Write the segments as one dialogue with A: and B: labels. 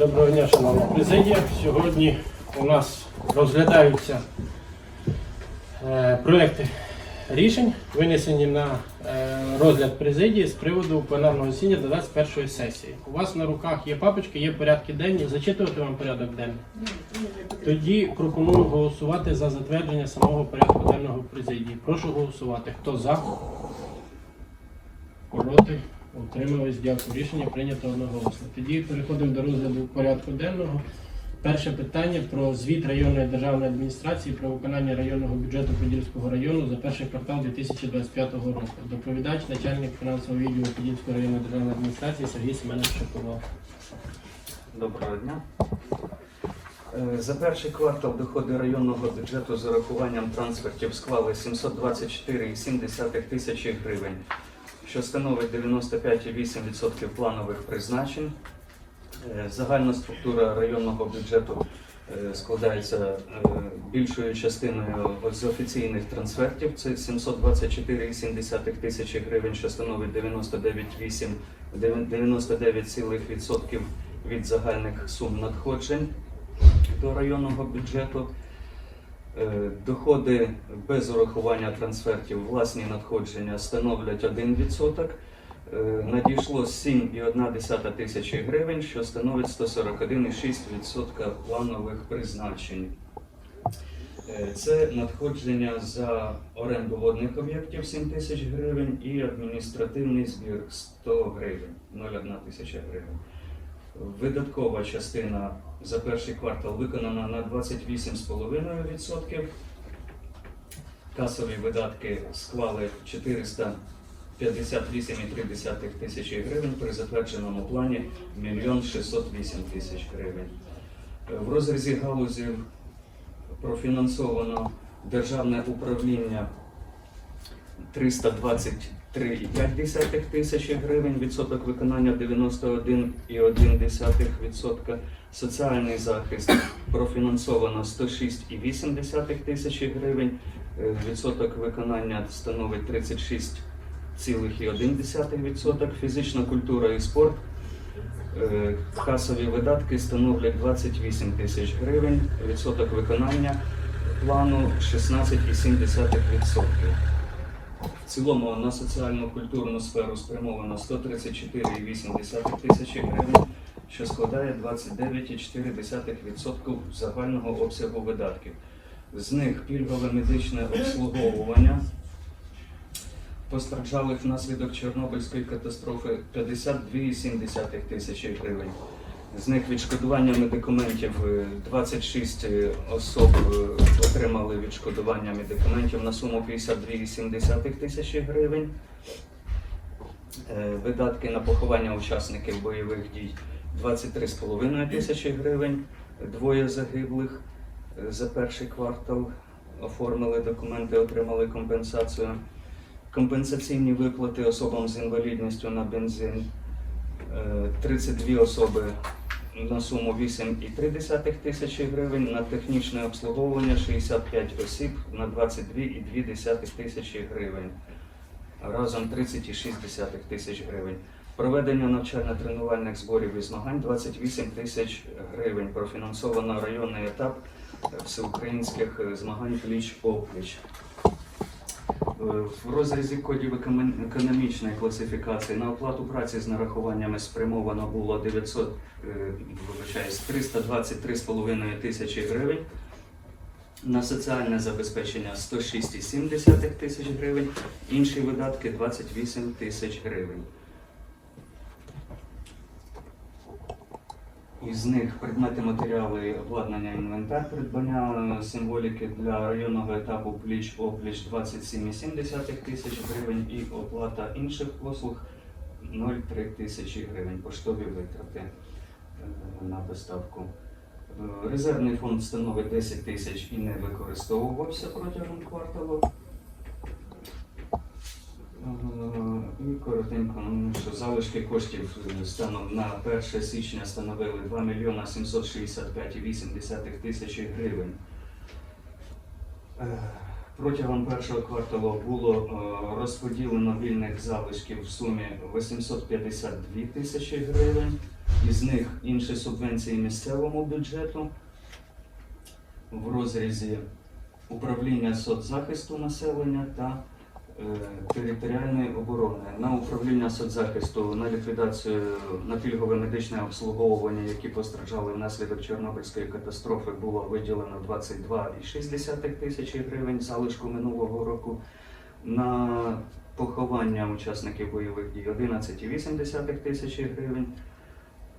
A: Доброго дня, шановна президія. Сьогодні у нас розглядаються е, проекти рішень, винесені на е, розгляд президії з приводу пленарного засідання до 21 сесії. У вас на руках є папочки, є порядки денні. Зачитувати вам порядок денний. Тоді пропоную голосувати за затвердження самого порядку денного президії. Прошу голосувати. Хто за? Проти? Утримались. Дякую. Рішення прийнято одноголосно. Тоді переходимо до розгляду порядку денного. Перше питання про звіт районної державної адміністрації про виконання районного бюджету Подільського району за перший квартал 2025 року. Доповідач, начальник фінансового відділу Подільської районної державної адміністрації Сергій Семенович Шоколов.
B: Доброго дня. Е, За перший квартал доходи районного бюджету з урахуванням трансфертів склали 724,7 тисячі гривень, що становить 95,8% планових призначень. Е, Загальна структура районного бюджету е, складається е, більшою частиною з офіційних трансфертів. Це 724,7 тисячі гривень, що становить 99,8 99,% від загальних сум надходжень до районного бюджету. Е, Доходи без урахування трансфертів, власні надходження становлять 1%. Е, Надійшло 7,1 тисячі гривень, що становить 141,6% планових призначень. Е, Це надходження за оренду водних об'єктів 7 тисяч гривень і адміністративний збір 100 гривень, 0,1 тисяча гривень. Видаткова частина за перший квартал виконана на 28,5%. Касові видатки склали 458,3 тисячі гривень при затвердженому плані 1 608 тисяч гривень. В розрізі галузі профінансовано державне управління 323,5 тисячі гривень, відсоток виконання 91,1%, соціальний захист профінансовано 106,8 тисячі гривень, е, відсоток виконання становить 36,1%, фізична культура і спорт Е, Касові видатки становлять 28 тисяч гривень, відсоток виконання плану 16,7%. В цілому на соціальну культурну сферу спрямовано 134,8 тисячі гривень, що складає 29,4% загального обсягу видатків. З них пільгове медичне обслуговування постраждалих внаслідок Чорнобильської катастрофи 52,7 тисячі гривень. З них відшкодування медикаментів е, 26 особ е, отримали відшкодування медикаментів на суму 52,7 тисячі гривень. Е, Видатки на поховання учасників бойових дій 23,5 тисячі гривень. Двоє загиблих е, за перший квартал оформили документи, отримали компенсацію. Компенсаційні виплати особам з інвалідністю на бензин е, 32 особи на суму 8,3 тисячі гривень, на технічне обслуговування 65 осіб на 22,2 тисячі гривень. Разом 30,6 тисяч гривень. Проведення навчально-тренувальних зборів і змагань 28 тисяч гривень. Профінансовано районний етап всеукраїнських змагань пліч-опліч. Е, В розрізі кодів економічної класифікації на оплату праці з нарахуваннями спрямовано було 900, е, вибачаюсь, 323,5 тисячі гривень. На соціальне забезпечення 106,7 тисяч гривень, інші видатки 28 тисяч гривень. Із них предмети матеріали, обладнання, інвентар, придбання е, символіки для районного етапу пліч-опліч 27,7 тисяч гривень і оплата інших послуг 0,3 тисячі гривень, поштові витрати е, на доставку. Е, Резервний фонд становить 10 тисяч і не використовувався протягом кварталу. І коротенько, ну, що залишки коштів е, станом на 1 січня становили 2 мільйона 765,8 тисячі гривень. Е, Протягом першого кварталу було е, розподілено вільних залишків в сумі 852 тисячі гривень. Із них інші субвенції місцевому бюджету в розрізі управління соцзахисту населення та територіальної оборони. На управління соцзахисту на ліквідацію на пільгове медичне обслуговування, які постраждали внаслідок Чорнобильської катастрофи, було виділено 22,6 тисячі гривень залишку минулого року. На поховання учасників бойових дій 11,8 тисячі гривень.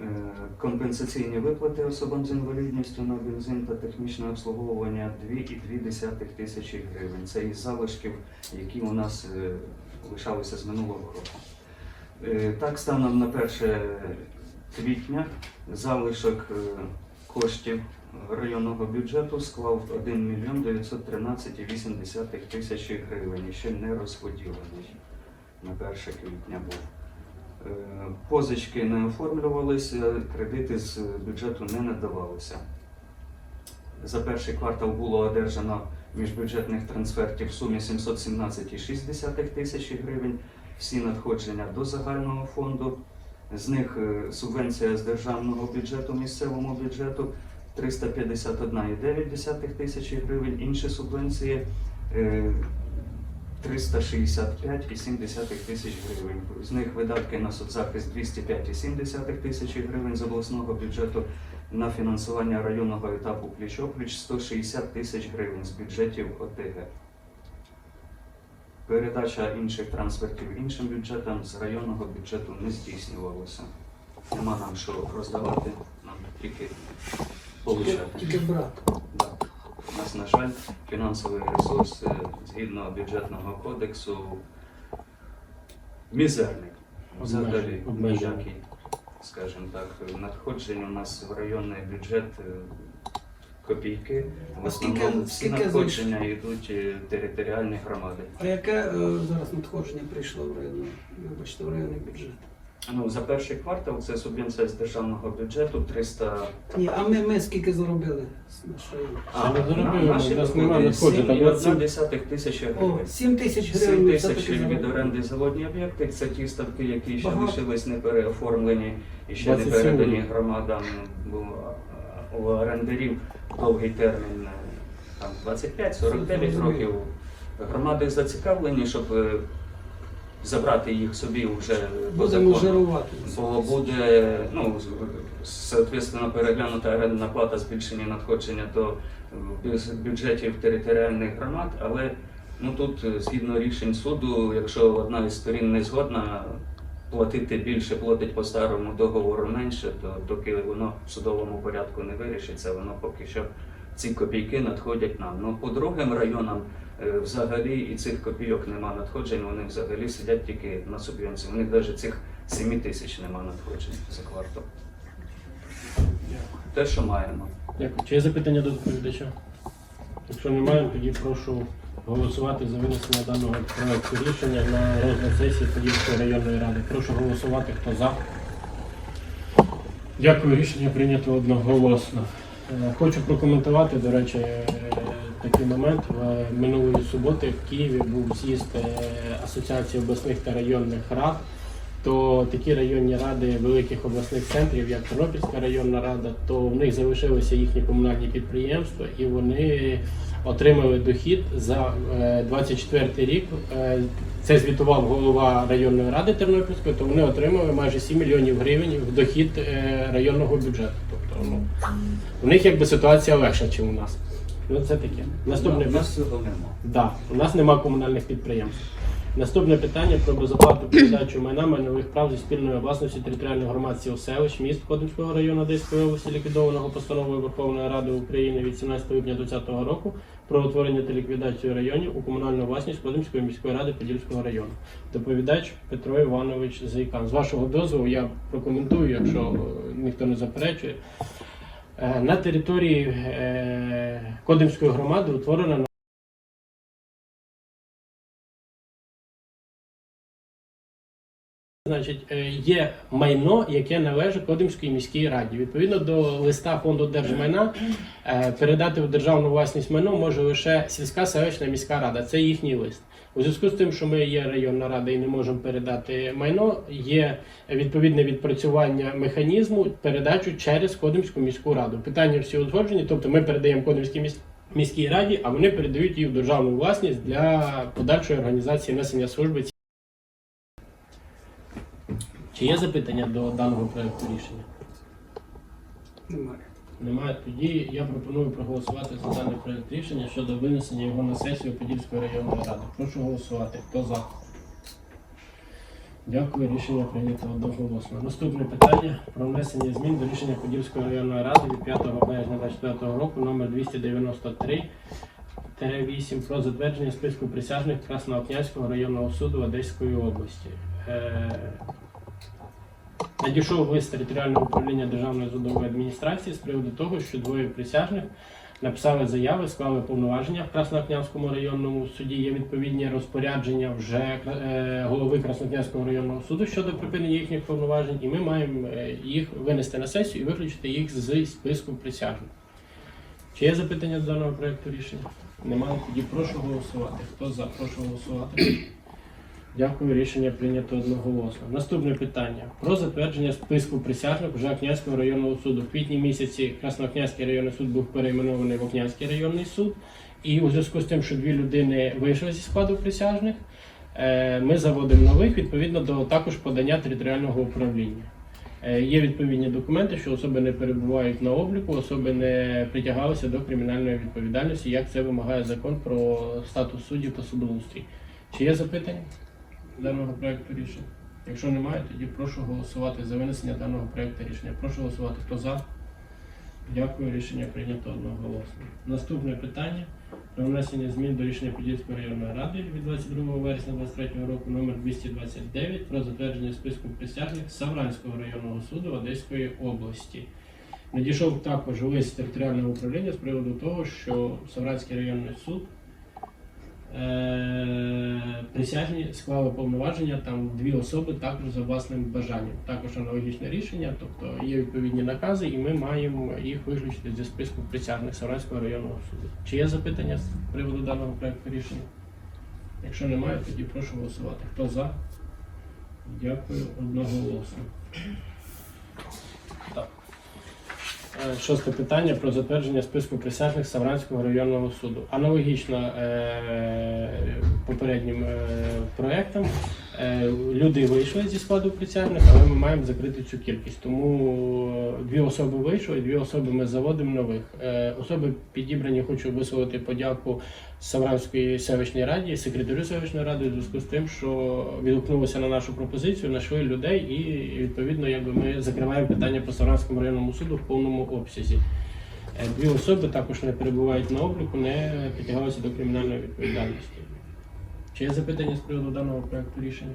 B: Е, Компенсаційні виплати особам з інвалідністю на бензин та технічне обслуговування 2,2 тисячі гривень. Це із залишків, які у нас е, лишалися з минулого року. Е, Так, станом на 1 квітня залишок коштів районного бюджету склав 1 мільйон 913,8 тисячі гривень, ще не розподілений на 1 квітня був. Е, Позички не оформлювалися, кредити з бюджету не надавалися. За перший квартал було одержано міжбюджетних трансфертів в сумі 717,6 тисячі гривень. Всі надходження до загального фонду. З них е, субвенція з державного бюджету місцевому бюджету 351,9 тисячі гривень. Інші субвенції е, 365,7 тисяч гривень. З них видатки на соцзахист 205,7 тисячі гривень з обласного бюджету, на фінансування районного етапу пліч-опліч 160 тисяч гривень з бюджетів ОТГ. Передача інших трансфертів іншим бюджетам з районного бюджету не здійснювалася. Нема нам що роздавати, нам тільки получати.
C: тільки брат.
B: На жаль, фінансовий ресурс е, згідно бюджетного кодексу мізерний. Взагалі ніякий, скажімо так. Надходжень у нас в районний бюджет е, копійки. В основному всі надходження йдуть е, територіальні громади.
C: А яке зараз надходження прийшло в районний, вибачте, в районний бюджет?
B: Ну, за перший квартал це субвенція з державного бюджету 300
C: Ні, а ми, ми скільки заробили з району?
A: Це заробили,
B: наші
A: у нас немає надходжень, там
B: 7,1 тисячі
C: О,
B: гривень.
C: 7 тисяч
B: 7
C: гривень ми
B: тисяч
C: все-таки
B: від
C: заробили.
B: оренди заводні об'єкти. Це ті ставки, які ще
C: Багато.
B: лишились не переоформлені і ще не
A: 27
B: передані громадам. Бо а, у орендарів довгий термін е, там 25-49 років. Громади зацікавлені, щоб е, забрати їх собі вже по закону. Бо буде, ну, соответственно, переглянута орендна плата, збільшені надходження до бюджетів територіальних громад, але ну, тут, е, згідно рішень суду, якщо одна із сторін не згодна платити більше, платить по старому договору менше, то доки воно в судовому порядку не вирішиться, воно поки що ці копійки надходять нам. Ну, по другим районам е, взагалі і цих копійок нема надходжень, вони взагалі сидять тільки на субвенції. У них навіть цих 7 тисяч нема надходжень за квартал. Те, що маємо.
A: Дякую. Чи є запитання до доповідача? Якщо немає, тоді прошу голосувати за винесення даного проекту рішення на розгляд сесії Подільської районної ради. Прошу голосувати, хто за. Дякую, рішення прийнято одноголосно. Е, Хочу прокоментувати, до речі, е, такий момент. В- Минулої суботи в Києві був з'їзд е, Асоціації обласних та районних рад. То такі районні ради великих обласних центрів, як Тернопільська районна рада, то в них залишилися їхні комунальні підприємства, і вони отримали дохід за е, 24 рік. Е, Це звітував голова районної ради Тернопільської, то вони отримали майже 7 мільйонів гривень в дохід е, районного бюджету. Тобто, ну, у них якби ситуація легша, ніж у нас. Ну це таке. Наступне
B: У нас цього нема.
A: Да, у нас нема комунальних підприємств. Наступне питання про безоплатну передачу майна майнових прав зі спільної власності територіальної громад сіл селищ міст Кодинського району Одеської області, ліквідованого постановою Верховної Ради України від 17 липня 2020 року про утворення та ліквідацію районів у комунальну власність Кодимської міської ради Подільського району. Доповідач Петро Іванович Зайкан. З вашого дозволу я прокоментую, якщо е, ніхто не заперечує. Е, На території е, Кодимської громади утворена Значить, е, є майно, яке належить Кодимській міській раді. Відповідно до листа фонду держмайна передати в державну власність майно може лише сільська селищна міська рада. Це їхній лист. У зв'язку з тим, що ми є районна рада і не можемо передати майно, є відповідне відпрацювання механізму передачу через Кодимську міську раду. Питання всі узгоджені, тобто ми передаємо Кодимській міс- міській раді, а вони передають її в державну власність для подальшої організації несення служби. Чи є запитання до даного проекту рішення?
C: Немає.
A: Немає. Тоді я пропоную проголосувати за даний проект рішення щодо винесення його на сесію Подільської районної ради. Прошу голосувати. Хто за? Дякую, рішення прийнято одноголосно. Наступне питання про внесення змін до рішення Подільської районної ради від 5 березня 2024 року номер 293 8 про затвердження списку присяжних Красноокнянського районного суду Одеської області. Надійшов лист територіального управління Державної судової адміністрації з приводу того, що двоє присяжних написали заяви, склали повноваження в Краснокнянському районному суді. Є відповідні розпорядження вже е, голови Краснокнянського районного суду щодо припинення їхніх повноважень, і ми маємо е, їх винести на сесію і виключити їх з списку присяжних. Чи є запитання до даного проекту рішення? Немає. Тоді прошу голосувати. Хто за? Прошу голосувати. Дякую, рішення прийнято одноголосно. Наступне питання про затвердження списку присяжних вже Окнянського районного суду. В квітні місяці Краснокнянський районний суд був перейменований в Окнянський районний суд. І у зв'язку з тим, що дві людини вийшли зі складу присяжних, е, ми заводимо нових відповідно до також подання територіального управління. Е, Є відповідні документи, що особи не перебувають на обліку, особи не притягалися до кримінальної відповідальності, як це вимагає закон про статус суддів та судоустрій. Чи є запитання? Даного проекту рішення? Якщо немає, тоді прошу голосувати за винесення даного проекту рішення. Прошу голосувати. Хто за? Дякую, рішення прийнято одноголосно. Наступне питання про внесення змін до рішення Подільської районної ради від 22 вересня 2023 року номер 229 про затвердження списку присяжних Савранського районного суду Одеської області. Надійшов також лист територіального управління з приводу того, що Савранський районний суд присяжні склали повноваження там дві особи також за власним бажанням. Також аналогічне рішення, тобто є відповідні накази, і ми маємо їх виключити зі списку присяжних Саранського районного суду. Чи є запитання з приводу даного проекту рішення? Якщо немає, тоді прошу голосувати. Хто за? Дякую одноголосно. Так. Е, Шосте питання про затвердження списку присяжних Савранського районного суду. Аналогічно е, попереднім е, проектам, люди вийшли зі складу присяжних, але ми маємо закрити цю кількість. Тому е, дві особи вийшли, дві особи ми заводимо нових. Е, особи підібрані, хочу висловити подяку Савранської селищній раді, секретарю селищної ради, у зв'язку з тим, що відгукнулися на нашу пропозицію, знайшли людей, і відповідно, якби ми закриваємо питання по Савранському районному суду в повному обсязі. Е, Дві особи також не перебувають на обліку, не притягалися до кримінальної відповідальності. Чи є запитання з приводу даного проекту рішення?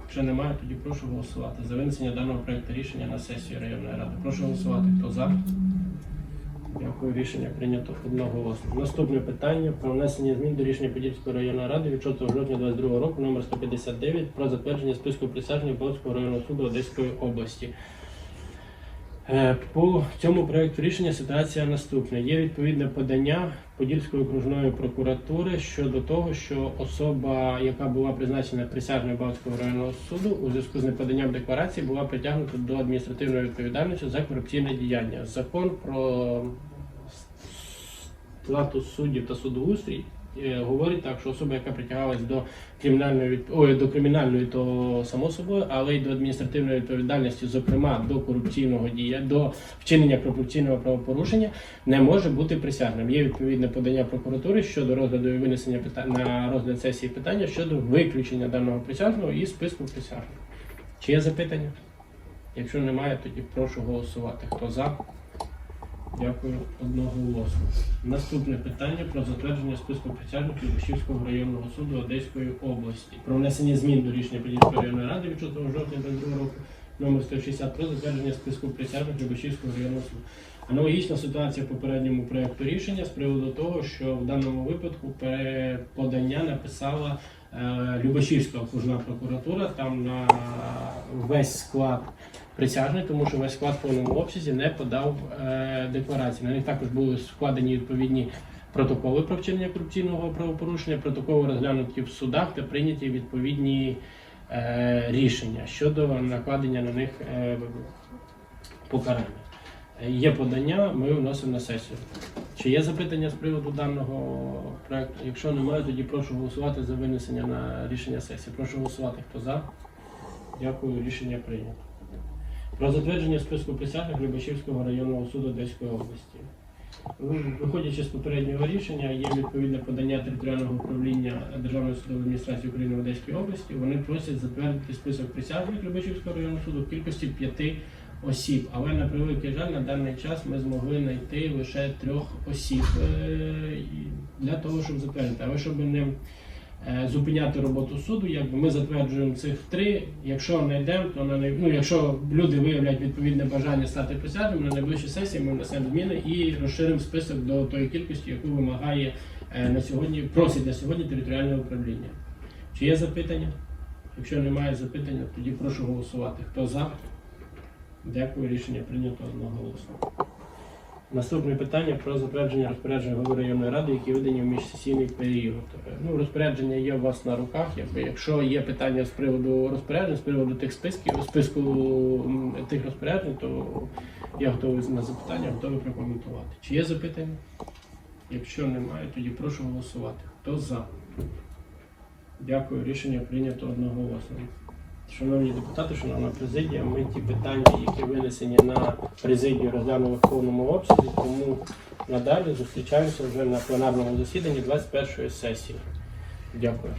A: Якщо немає, тоді прошу голосувати за винесення даного проекту рішення на сесію районної ради. Прошу голосувати. Хто за? Дякую, рішення прийнято одноголосно. Наступне питання про внесення змін до рішення Подільської районної ради від 6 жовтня 2022 року номер 159 про затвердження списку присяжних Полоцького районного суду Одеської області. Е, По цьому проекту рішення ситуація наступна. Є відповідне подання Подільської окружної прокуратури щодо того, що особа, яка була призначена присяжною Балтського районного суду, у зв'язку з неподанням декларації була притягнута до адміністративної відповідальності за корупційне діяння. Закон про статус суддів та судоустрій говорить так, що особа, яка притягалась до кримінальної від... Ой, до кримінальної, то само собою, але й до адміністративної відповідальності, зокрема до корупційного дія, до вчинення корупційного правопорушення, не може бути присяжним. Є відповідне подання прокуратури щодо розгляду і винесення питань на розгляд сесії питання щодо виключення даного присяжного із списку присяжних. Чи є запитання? Якщо немає, тоді прошу голосувати. Хто за? Дякую одноголосно. Наступне питання про затвердження списку присяжних Любешівського районного суду Одеської області. Про внесення змін до рішення Подільської районної ради від 6 жовтня 2022 року номер 160 про затвердження списку присяжних Любешівського районного суду. Аналогічна ситуація в попередньому проєкту рішення з приводу того, що в даному випадку подання написала е, Любашівська окружна прокуратура там на весь склад присяжний, тому що весь склад в повному обсязі не подав е, декларації. На них також були складені відповідні протоколи про вчинення корупційного правопорушення, протоколи розглянуті в судах та прийняті відповідні е, рішення щодо накладення на них е, покарання. Є подання, ми вносимо на сесію. Чи є запитання з приводу даного проекту? Якщо немає, тоді прошу голосувати за винесення на рішення сесії. Прошу голосувати. Хто за? Дякую, рішення прийнято. Про затвердження списку присяжних Любашівського районного суду Одеської області. Виходячи з попереднього рішення, є відповідне подання територіального управління Державної судової адміністрації України в Одеській області. Вони просять затвердити список присяжних Любашівського районного суду в кількості п'яти осіб. Але на превеликий жаль, на даний час ми змогли знайти лише трьох осіб е, для того, щоб затвердити. Але щоб не зупиняти роботу суду, якби ми затверджуємо цих три. Якщо знайдемо, то на най- ну, якщо люди виявлять відповідне бажання стати присяжними, на найближчій сесії ми внесемо зміни і розширимо список до тої кількості, яку вимагає е, на сьогодні, просить на сьогодні територіальне управління. Чи є запитання? Якщо немає запитання, тоді прошу голосувати. Хто за? Дякую, рішення прийнято одноголосно. Наступне питання про затвердження розпорядження голови районної ради, які видані в міжсесійний період. Ну, розпорядження є у вас на руках. Якщо є питання з приводу розпоряджень, з приводу тих списків, списку тих розпоряджень, то я готовий на запитання, готовий прокоментувати. Чи є запитання? Якщо немає, тоді прошу голосувати. Хто за? Дякую, рішення прийнято одноголосно. Шановні депутати, шановна президія, ми ті питання, які винесені на президію, розглянули в повному обсязі, тому надалі зустрічаємося вже на пленарному засіданні 21 сесії. Дякую.